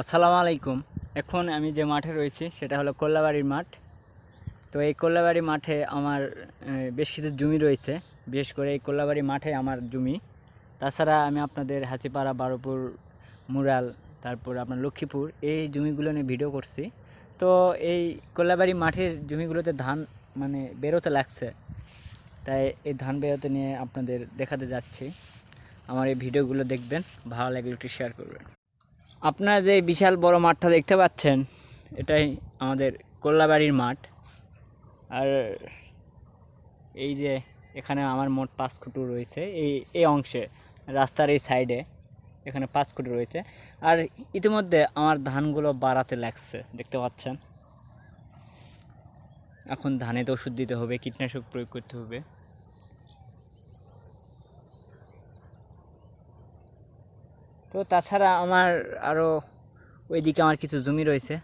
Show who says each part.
Speaker 1: আসসালামু আলাইকুম। এখন আমি যে মাঠে রয়েছি, সেটা হলো কোল্লাবাড়ির মাঠ। তো এই কোল্লাবাড়ি মাঠে আমার বেশ কিছু জমি রয়েছে। বিশেষ করে এই কল্লাবাড়ি মাঠে আমার জমি। তাছাড়া আমি আপনাদের হাঁচিপাড়া বারোপুর মুরাল, তারপর আপনার লক্ষ্মীপুর, এই জমিগুলো নিয়ে ভিডিও করছি। তো এই কোল্লাবাড়ি মাঠের জমিগুলোতে ধান মানে বেরোতে লাগছে। তাই এই ধান বেরোতে নিয়ে আপনাদের দেখাতে যাচ্ছি। আমার এই ভিডিওগুলো দেখবেন, ভালো লাগলে একটু শেয়ার করবেন। আপনারা যে বিশাল বড় মাঠটা দেখতে পাচ্ছেন, এটাই আমাদের কোল্লাবাড়ির মাঠ। আর এই যে এখানে আমার মোট পাঁচ খুঁটু রয়েছে, এই এই অংশে, রাস্তার এই সাইডে এখানে পাঁচ খুঁটু রয়েছে। আর ইতিমধ্যে আমার ধানগুলো বাড়াতে লাগছে, দেখতে পাচ্ছেন? এখন ধানেতে ওষুধ দিতে হবে, কীটনাশক প্রয়োগ করতে হবে। তো তাছাড়া আমার আরও ওইদিকে আমার কিছু জমি রয়েছে।